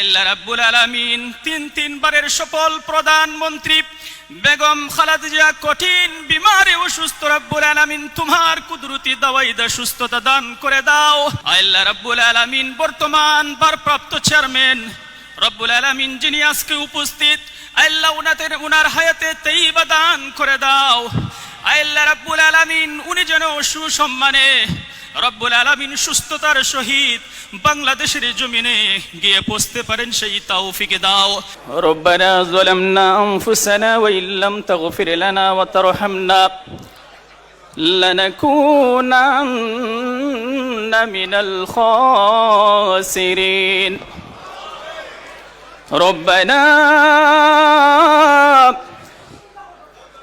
আল্লাহ রাব্বুল আলামিন তিন তিনবারের সফল প্রধানমন্ত্রী বেগম খালাতজিয়া কঠিন বিমারে অসুস্থ রব্বুল আলামিন তোমার কুদরতি দাওয়াইদা সুস্থতা দান করে দাও। আল্লাহ রাব্বুল আলামিন বর্তমান ভারপ্রাপ্ত চেয়ারম্যান রব্বুল আলামিন যিনি আজকে উপস্থিত, আল্লাহ উনাদের, উনার হায়াতে তেইবা দান করে দাও। আল্লাহ রাব্বুল আলামিন উনি যেন সুসম্মানে রব্বুল আলামিন সুস্থতার সহিত বাংলাদেশের জমিনে গিয়ে পৌঁছতে পারেন সেই তৌফিক দাও রব্বানা যালামনা আনফুসানা ওয়া ইল্লাম তাগফির লানা ওয়া তারহামনা لنكونن من الخاسرين ربنا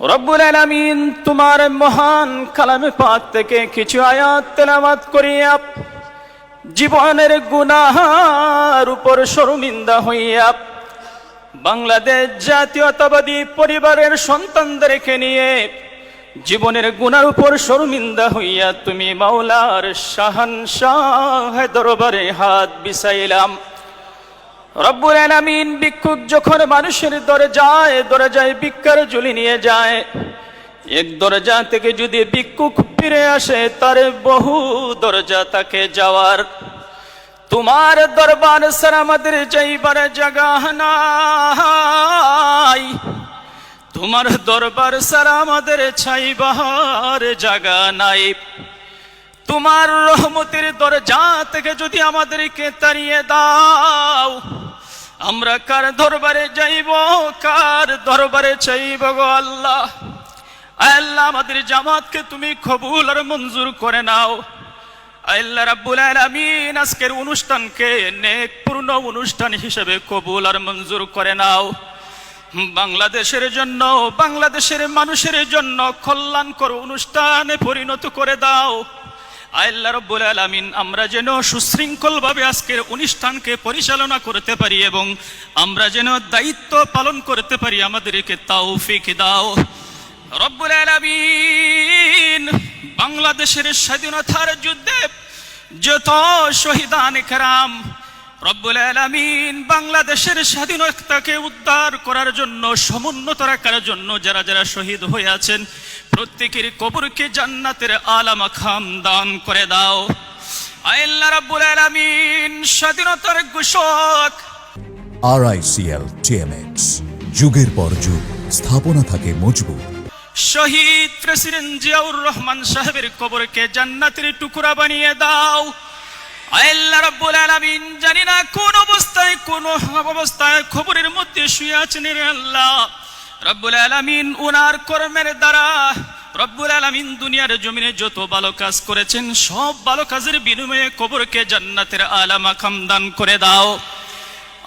রব্বুল আলামিন তোমার মহান কালামে পাক থেকে কিছু আয়াত তেলাওয়াত করিয়া জীবনের গুনাহার উপর শর্মিন্দা হইয়া বাংলাদেশ জাতীয়তাবাদী পরিবারের সন্তানদেরকে নিয়ে জীবনের গুনার উপর শর্মিন্দা হইয়া তুমি মাওলার শাহান শাহ দরবারে হাত বিছাইলাম। রব্বুল আলামিন ভিক্ষুক যখন মানুষের দরজায় দরজায় ভিক্ষার ঝুলি নিয়ে যায়, এক দরজা থেকে যদি ভিক্ষুক ফিরে আসে, তার বহু দরজা তাকে যাওয়ার। তোমার দরবার স্যার আমাদের যাইবার জায়গা নাই। তোমার দরবার স্যার আমাদের ছাইবার জায়গা নাই। তোমার রহমতের দরজা থেকে যদি আমাদেরকে তাড়িয়ে দাও, আমরা কার দরবারে যাইব, কার দরবারে চাইব গো আল্লাহ? আল্লাহ আমাদের জামাতকে তুমি কবুল আর মঞ্জুর করে নাও। আল্লাহ রাব্বুল আলামিন আজকের অনুষ্ঠানকে নেকপূর্ণ অনুষ্ঠান হিসেবে কবুল আর মঞ্জুর করে নাও। বাংলাদেশের জন্য, বাংলাদেশের মানুষের জন্য কল্যাণকর অনুষ্ঠানে পরিণত করে দাও। আল্লাহ রব্বুল আলামিন আমরা যেন সুশৃঙ্খলভাবে আজকের অনুষ্ঠানকে পরিচালনা করতে পারি এবং আমরা যেন দায়িত্ব পালন করতে পারি, আমাদেরকে তৌফিক দাও। রব্বুল আলামিন, বাংলাদেশের স্বাধীনতার যুদ্ধে যত শহীদান কেরাম, রব্বুল আলামিন বাংলাদেশের স্বাধীনতাকে উদ্ধার করার জন্য, সমুন্নত রাখার জন্য যারা যারা শহীদ হয়ে আছেন প্রত্যেকের কবরকে জান্নাতের আলামা খাম দান করে দাও। আল্লাহ রাব্বুল আলামিন স্বাধীনতার ঘোষক। আরআইসিএল টিএমএক্স যুগের পর যুগ স্থাপনা থাকে মজবুত। শহীদ প্রেসিডেন্ট জিয়াউর রহমান সাহেবের কবরকে জান্নাতের টুকরা বানিয়ে দাও। আল্লাহ রাব্বুল আলামিন জানি না কোন অবস্থায় কোন অবস্থায় খবরের মধ্যে শুয়ে আছেন রে আল্লাহ। রব্বুল আলামিন উনার কর্মের দ্বারা রব্বুল আলামিন দুনিয়ার জমিনে যত ভালো কাজ করেছেন, সব ভালো কাজের বিনিময়ে কবরকে জান্নাতের আলামা খামদান করে দাও।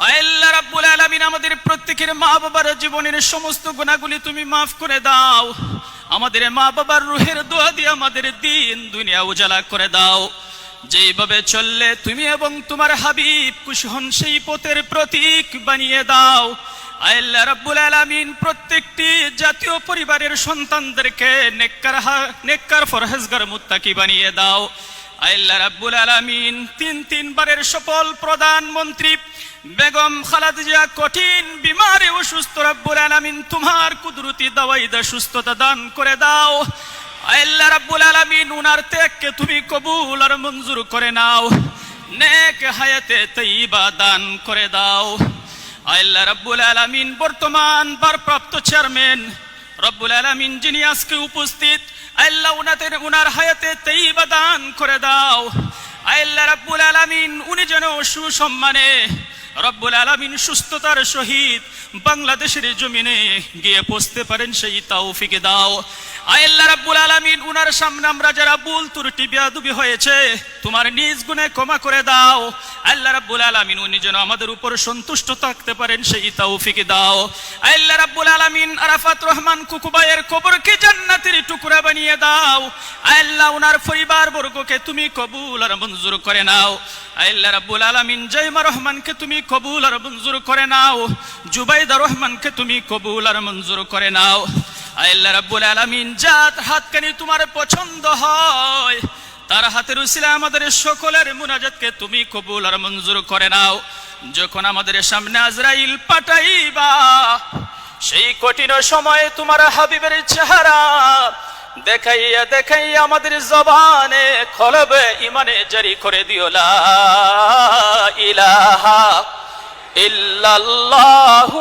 আল্লাহ রাব্বুল আলামিন, আমাদের প্রত্যেকের মা বাবার জীবনের সমস্ত গুণাগুলি তুমি মাফ করে দাও। আমাদের মা বাবার রুহের দোয়া দিয়ে আমাদের দিন, দুনিয়া উজালা করে দাও। যেইভাবে চললে তুমি এবং তোমার হাবিব খুশি হন, সেই পথের প্রতীক বানিয়ে দাও। আল্লাহ রাব্বুল আলামিন প্রত্যেকটি জাতীয় পরিবারের সন্তানদেরকে নেককার নেককার ফরহেজগার মুত্তাকি বানিয়ে দাও। আল্লাহ রাব্বুল আলামিন তিন তিনবারের সফল প্রধানমন্ত্রী বেগম খালাদ জিয়া কঠিন বিমারে অসুস্থ রাব্বুল আলামিন তোমার কুদরতি দাওয়াইদা সুস্থতা দান করে দাও। আল্লাহ রাব্বুল আলামিন উনার ত্যাগকে তুমি কবুল আর মঞ্জুর করে নাও। নেক হায়াতে তৈবা দান করে দাও। আল্লাহ রাব্বুল আলামিন বর্তমান ভারপ্রাপ্ত চেয়ারম্যান, রব্বুল আলামিন যিনি আজকে উপস্থিত, আল্লাহ উনাদের, উনার হায়াতে তৈবা দান করে দাও। আল্লাহ রাব্বুল আলামিন উনি যেন সুসম্মানে, রব্বুল আলামিন সুস্থতার সহিত বাংলাদেশের জমিনে গিয়ে পৌঁছতে পারেন সেই তৌফিক দাও। আল্লাহ রাব্বুল আলামিন উনার সামনে আমরা যারা ভুল ত্রুটি, বেয়াদবি হয়েছে, তোমার নিজ গুণে ক্ষমা করে দাও। আল্লাহ রাব্বুল আলামিন, উনি যেন আমাদের উপর সন্তুষ্ট থাকতে পারেন, সেই তৌফিক দাও। আল্লাহ রাব্বুল আলামিন, আরাফাত রহমান কুকুবাইয়ের কবরকে জান্নাতের টুকরা বানিয়ে দাও। আল্লাহ উনার পরিবার বর্গকে তুমি কবুল আর মঞ্জুর করে নাও। আল্লাহ রাব্বুল আলামিন জয়মা রহমানকে তুমি কবুল আর মঞ্জুর করে নাও। জুবাইদা রহমানকে তুমি কবুল আর মঞ্জুর করে নাও। আল্লাহ রাব্বুল আলামিন, জাত হাতকানি তোমার পছন্দ হয়। তার হাতের উসিলা আমাদের সকলের মুনাজাতকে তুমি কবুল আর মঞ্জুর করে নাও। যখন আমাদের সামনে আজরাইল পাঠাইবা, সেই কঠিন সময়ে তোমার হাবিবের চেহারা দেখাইয়া দেখাইয়া আমাদের জবানে খলবে ইমানে জারি করে দিও, লা ইলাহা ইল্লাল্লাহু